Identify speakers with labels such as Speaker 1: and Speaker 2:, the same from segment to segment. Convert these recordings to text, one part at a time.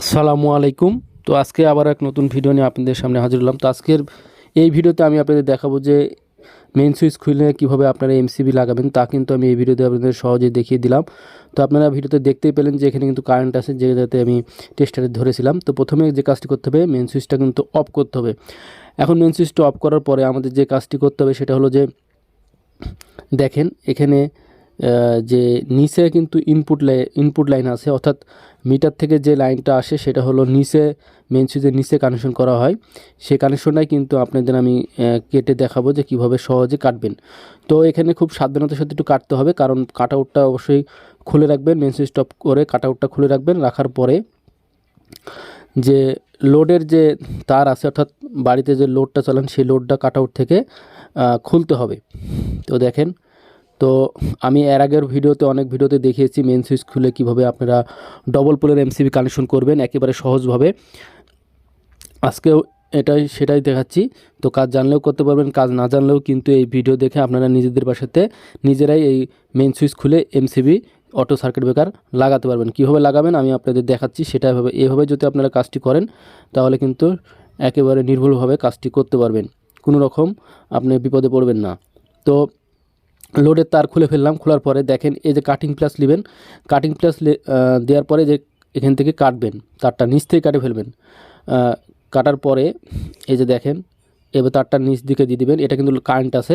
Speaker 1: আসসালামু আলাইকুম। তো আজকে আবার এক নতুন ভিডিও নিয়ে আপনাদের সামনে হাজির হলাম। তো আজকের এই ভিডিওতে আমি আপনাদের দেখাবো যে মেন সুইচ খুলে কীভাবে আপনারা এমসিবি লাগাবেন, তা কিন্তু আমি এই ভিডিওতে আপনাদের সহজেই দেখিয়ে দিলাম। তো আপনারা ভিডিওতে দেখতেই পেলেন যে এখানে কিন্তু কারেন্ট আছে, যে যাতে আমি টেস্টারে ধরেছিলাম। তো প্রথমে যে কাজটি করতে হবে মেন সুইচটা কিন্তু অফ করতে হবে। এখন মেন সুইচটা অফ করার পরে আমাদের যে কাজটি করতে হবে, সেটা হলো যে দেখেন, এখানে যে নিচে কিন্তু ইনপুট ইনপুট লাইন আছে, অর্থাৎ মিটার থেকে যে লাইনটা আসে সেটা হলো নিচে মেন সুইচের নিচে কানেকশন করা হয়। সেই কানেকশনটাই কিন্তু আপনাদের আমি কেটে দেখাবো যে কীভাবে সহজে কাটবেন। তো এখানে খুব সাবধানতার সাথে একটু কাটতে হবে, কারণ কাট আউটটা অবশ্যই খুলে রাখবেন মেন সুইচ স্টপ করে কাট আউটটা খুলে রাখবেন, রাখার পরে যে লোডের যে তার আছে, অর্থাৎ বাড়িতে যে লোডটা চালান, সেই লোডটা কাট আউট থেকে খুলতে হবে। তো দেখেন তো আমি এর আগের ভিডিওতে অনেক ভিডিওতে দেখিয়েছি মেন সুইচ খুলে কীভাবে আপনারা ডবল পোলের এমসিবি কানেকশন করবেন একেবারে সহজভাবে। আজকেও এটাই, সেটাই দেখাচ্ছি। তো কাজ জানলেও করতে পারবেন, কাজ না জানলেও কিন্তু এই ভিডিও দেখে আপনারা নিজেদের বাসাতে নিজেরাই এই মেন সুইচ খুলে এমসিবি অটো সার্কিট ব্রেকার লাগাতে পারবেন। কীভাবে লাগাবেন আমি আপনাদের দেখাচ্ছি, সেটা এভাবে এভাবে যদি আপনারা কাজটি করেন, তাহলে কিন্তু একেবারে নির্ভুলভাবে কাজটি করতে পারবেন। কোনো রকম আপনি বিপদে পড়বেন না। তো লোডের তার খুলে ফেললাম, খোলার পরে দেখেন এই যে কাটিং প্লাস নেবেন কাটিং প্লাস দেওয়ার পরে যে এখান থেকে কাটবেন, তারটা নিচ থেকে কাটে ফেলবেন। কাটার পরে এই যে দেখেন, এবার তারটা নিচ দিকে দিয়ে দিবেন, এটা কিন্তু কারেন্ট আছে।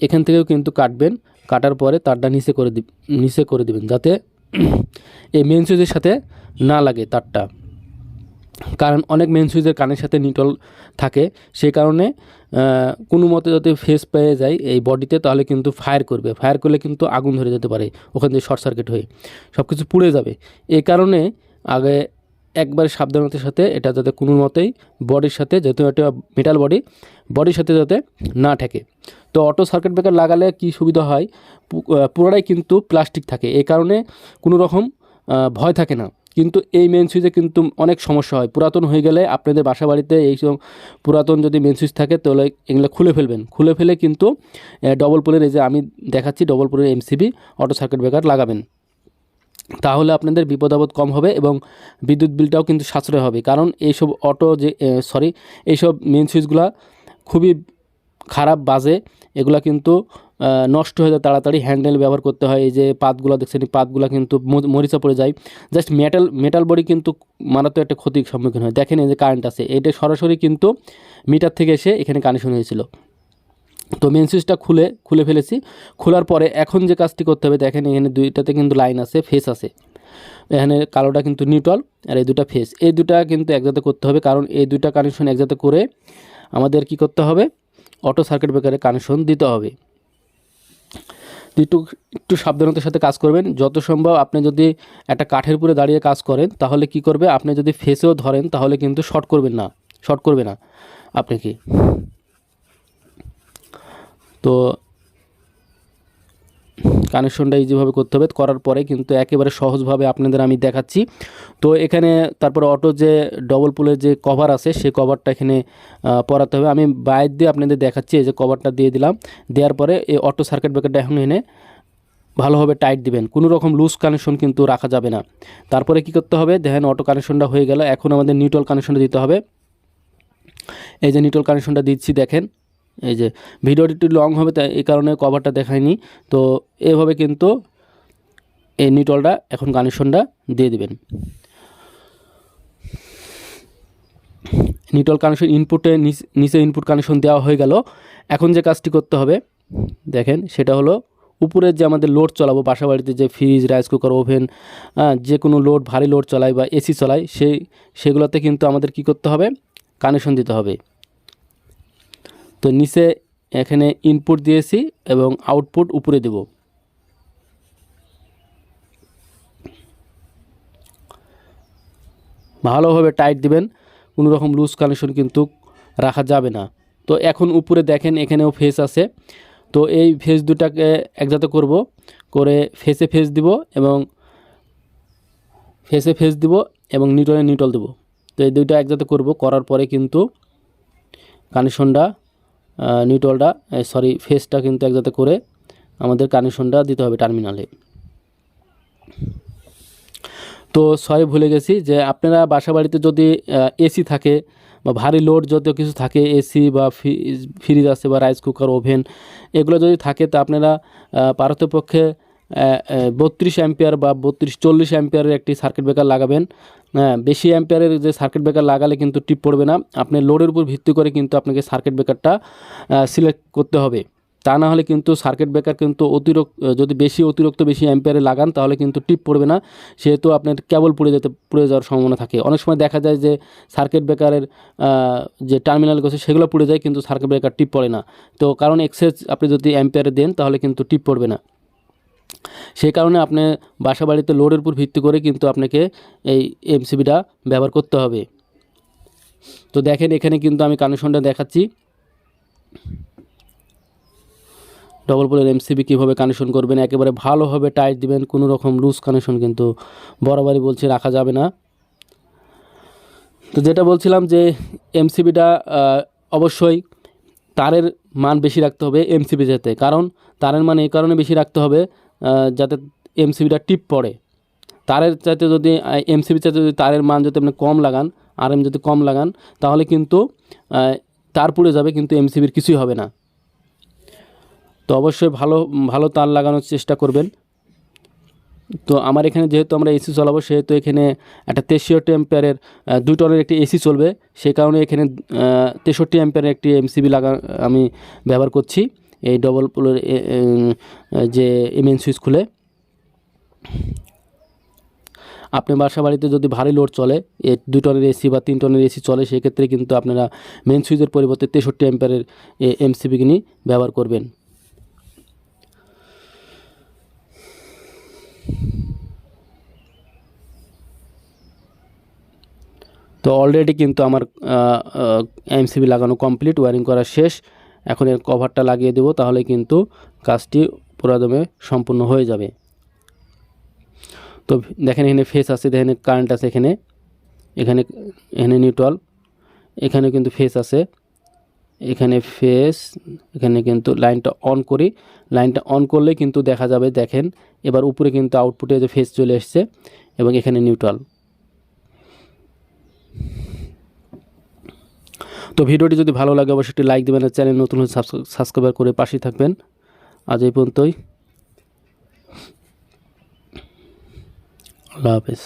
Speaker 1: এখান থেকেও কিন্তু কাটবেন, কাটার পরে তারটা নিচে করে দি নিচে করে দিবেন, যাতে এই মেন সুইচের সাথে না লাগে তারটা। কারণ অনেক মেন সুইচের কানের সাথে নিটল থাকে। সেই কারণে কোনো মতে যদি ফেস পেয়ে যায় এই বডিতে তাহলে কিন্তু ফায়ার করবে। ফায়ার করলে কিন্তু আগুন ধরে যেতে পারে ওখান থেকে শর্ট সার্কিট হয়ে। সব কিছু পুড়ে যাবে। এই কারণে আগে একবারে সাবধানতার সাথে এটা যাতে কোনো মতেই বডির সাথে, যেহেতু এটা মেটাল বডি বডির সাথে যাতে না ঠেকে। তো অটো সার্কিট ব্রেকার লাগালে কি সুবিধা হয়? পুরোটাই কিন্তু প্লাস্টিক থাকে। এই কারণে কোনো রকম ভয় থাকে না। কিন্তু এই মেন সুইচে কিন্তু অনেক সমস্যা হয়। পুরাতন হয়ে গেলে আপনাদের বাসা বাড়িতে এইসব পুরাতন যদি মেন সুইচ থাকে, তাহলে এগুলো খুলে ফেলবেন। খুলে ফেলে কিন্তু ডবল পোলের এই যে আমি দেখাচ্ছি ডবল পোলের এমসিবি অটো সার্কিট ব্রেকার লাগাবেন। তাহলে আপনাদের বিপদ আপদ কম হবে এবং বিদ্যুৎ বিলটাও কিন্তু সাশ্রয় হবে। কারণ এইসব অটো যে সরি এইসব মেন সুইচগুলা খুবই খারাপ, বাজে, এগুলা কিন্তু নষ্ট হয়ে যায়, তাড়াতাড়ি হ্যান্ডেল ব্যবহার করতে হয়। এই যে পাতগুলো দেখছেন, এই পাতগুলো কিন্তু মরিচা পড়ে যায়। জাস্ট মেটাল মেটাল বডি কিন্তু মারাত্মক একটা ক্ষতির সম্মুখীন হয়। দেখেন এই যে কারেন্ট আছে। এটা সরাসরি কিন্তু মিটার থেকে এসে এখানে কানেকশন হয়েছিল। তো মেন সুইচটা খুলে খুলে ফেলেছি। খোলার পরে এখন যে কাজটি করতে হবে, দেখেন এখানে দুইটাতে কিন্তু লাইন আছে ফেস আছে। এখানে কালোটা কিন্তু নিউট্রাল আর এই দুটা ফেস এই দুটা কিন্তু একসাথে করতে হবে, কারণ এই দুটা কানেকশন একসাথে করে আমাদের কি করতে হবে? অটো সার্কিট ব্রেকারে কানেকশন দিতে হবে। একটু একটু সাবধানতার সাথে কাজ করবেন। যত সম্ভব আপনি যদি একটা কাঠের উপরে দাঁড়িয়ে কাজ করেন, তাহলে কি করবে? আপনি যদি ফেসেও ধরেন, তাহলে কিন্তু শর্ট করবেন না। শর্ট করবে না। আপনি কি? তো কানেকশনটা ইজিভাবে করতে হবে। করার পরে কিন্তু একেবারে সহজভাবে আপনাদের আমি দেখাচ্ছি। তো এখানে তারপরে অটো যে ডবল পুলের যে কভার আছে সেই কভারটা এখানে পরাতে হবে। আমি বাইর দিয়ে আপনাদের দেখাচ্ছি, এই যে কভারটা দিয়ে দিলাম। দেওয়ার পরে এই অটো সার্কিট ব্রেকারটা এখন এনে ভালোভাবে টাইট দিবেন। কোনো রকম লুজ কানেকশন কিন্তু রাখা যাবে না। তারপরে কি করতে হবে? দেখেন অটো কানেকশনটা হয়ে গেল। এখন আমাদের নিউট্রাল কানেকশনটা দিতে হবে। এই যে নিউট্রাল কানেকশনটা দিচ্ছি, দেখেন। এই যে ভিডিওটি একটু লং হবে, তাই এই কারণে কভারটা দেখায়নি তো এভাবে কিন্তু এই নিটলটা এখন কানেকশনটা দিয়ে দিবেন। নিটল কানেকশন ইনপুটে নিচে ইনপুট কানেকশন দেওয়া হয়ে গেল। এখন যে কাজটি করতে হবে, দেখেন, সেটা হলো উপরের যে আমাদের লোড চলাবো বাসা বাড়িতে যে ফ্রিজ রাইস কুকার ওভেন যে কোনো লোড ভারী লোড চালাই বা এসি চালাই, সেই সেগুলোতে কিন্তু আমাদের কি করতে হবে? কানেকশন দিতে হবে। তো নিচে এখানে ইনপুট দিয়েছি এবং আউটপুট উপরে দেব। ভালোভাবে টাইট দিবেন কোনো রকম লুজ কানেকশন কিন্তু রাখা যাবে না। তো এখন উপরে দেখেন, এখানেও ফেস আছে। তো এই ফেস দুটাকে একসাথে করব, করে ফেসে ফেস দিব এবং ফেসে ফেস দিব এবং নিউট্রলে নিউট্রাল দেব। তো এই দুইটা একসাথে করব, করার পরে কিন্তু কানেকশনটা নিউট্রালটা সরি ফেসটা কিন্তু একজাতে করে আমাদের কানেকশনটা দিতে হবে টার্মিনালে তো সরি ভুলে গেছি যে আপনারা বাসা বাড়িতে যদি এসি থাকে বা ভারী লোড যত কিছু থাকে এসি বা ফ্রিজ আছে বা রাইস কুকার ওভেন এগুলো যদি থাকে, তা আপনারা পারতপক্ষে বত্রিশ অ্যাম্পিয়ার বা বত্রিশ চল্লিশ অ্যাম্পিয়ারের একটি সার্কিট ব্রেকার লাগাবেন। বেশি অ্যাম্পিয়ারের যে সার্কিট ব্রেকার লাগালে কিন্তু টিপ পড়বে না। আপনি লোডের উপর ভিত্তি করে কিন্তু আপনাকে সার্কিট ব্রেকারটা সিলেক্ট করতে হবে। তা না হলে কিন্তু সার্কিট ব্রেকার কিন্তু অতিরিক্ত যদি বেশি, অতিরিক্ত বেশি অ্যাম্পিয়ারে লাগান, তাহলে কিন্তু টিপ পড়বে না। সেহেতু আপনার কেবল পুড়ে যেতে, পুড়ে যাওয়ার সম্ভাবনা থাকে। অনেক সময় দেখা যায় যে সার্কিট ব্রেকারের যে টার্মিনাল আছে, সেগুলো পুড়ে যায়, কিন্তু সার্কিট ব্রেকার টিপ পড়ে না। তো কারণ এক্সেস আপনি যদি অ্যাম্পিয়ারে দেন, তাহলে কিন্তু টিপ পড়বে না। সেই কারণে আপনি বাসা বাড়িতে লোডের উপর ভিত্তি করে কিন্তু আপনাকে এই এমসিবিটা ব্যবহার করতে হবে। তো দেখেন এখানে কিন্তু আমি কানেকশনটা দেখাচ্ছি। ডবল পোলের এমসিবি কীভাবে কানেকশন করবেন, একেবারে ভালোভাবে টাইট দিবেন, কোনো রকম লুজ কানেকশন কিন্তু বরাবরই বলছি রাখা যাবে না। তো যেটা বলছিলাম যে এমসিবিটা অবশ্যই তারের মান বেশি রাখতে হবে এমসিবি যেতে, কারণ তারের মান এই কারণে বেশি রাখতে হবে যাতে এমসিবিটা টিপ পড়ে। তারের চাইতে যদি এমসিবি চাইতে যদি তারের মান যদি আপনি কম লাগান আর এম যদি কম লাগান, তাহলে কিন্তু তার পুড়ে যাবে, কিন্তু এমসিবির কিছুই হবে না। তো অবশ্যই ভালো ভালো তার লাগানোর চেষ্টা করবেন। তো আমার এখানে যেহেতু আমরা এসি চলাবো, সেহেতু এখানে একটা তেষট্টি অ্যাম্পিয়ারের দুই টনের একটি এসি চলবে। সেই কারণে এখানে তেষট্টি অ্যাম্পিয়ারের একটি এমসিবি লাগা, আমি ব্যবহার করছি। এই ডবল পোলের যে মেন সুইচ খুলে আপনি বাসা বাড়িতে যদি ভারী লোড চলে, এ দুই টনের এসি বা তিন টনের এসি চলে, সেক্ষেত্রে কিন্তু আপনারা মেন সুইচের পরিবর্তে তেষট্টি অ্যাম্পিয়ারের এমসিবি কিনি ব্যবহার করবেন। তো অলরেডি কিন্তু আমার এমসিবি লাগানো কমপ্লিট ওয়ারিং করা শেষ। এখন এর কভারটা লাগিয়ে দেবো, তাহলে কিন্তু কাজটি পুরাদমে সম্পূর্ণ হয়ে যাবে। তো দেখেন এখানে ফেস আছে, দেখেন কারেন্ট আছে এখানে। এখানে এখানে নিউট্রাল এখানে কিন্তু ফেস আছে। এখানে ফেস এখানে কিন্তু লাইনটা অন করি। লাইনটা অন করলে কিন্তু দেখা যাবে, দেখেন, এবার উপরে কিন্তু আউটপুটে যে ফেস চলে এসছে, এবং এখানে নিউট্রাল তো ভিডিওটি যদি ভালো লাগে, অবশ্যই একটি লাইক দেবেন আর চ্যানেল নতুন হলে সাবস্ক্রাইব করে পাশেই থাকবেন। আজ এই পর্যন্তই। আল্লাহ হাফেজ।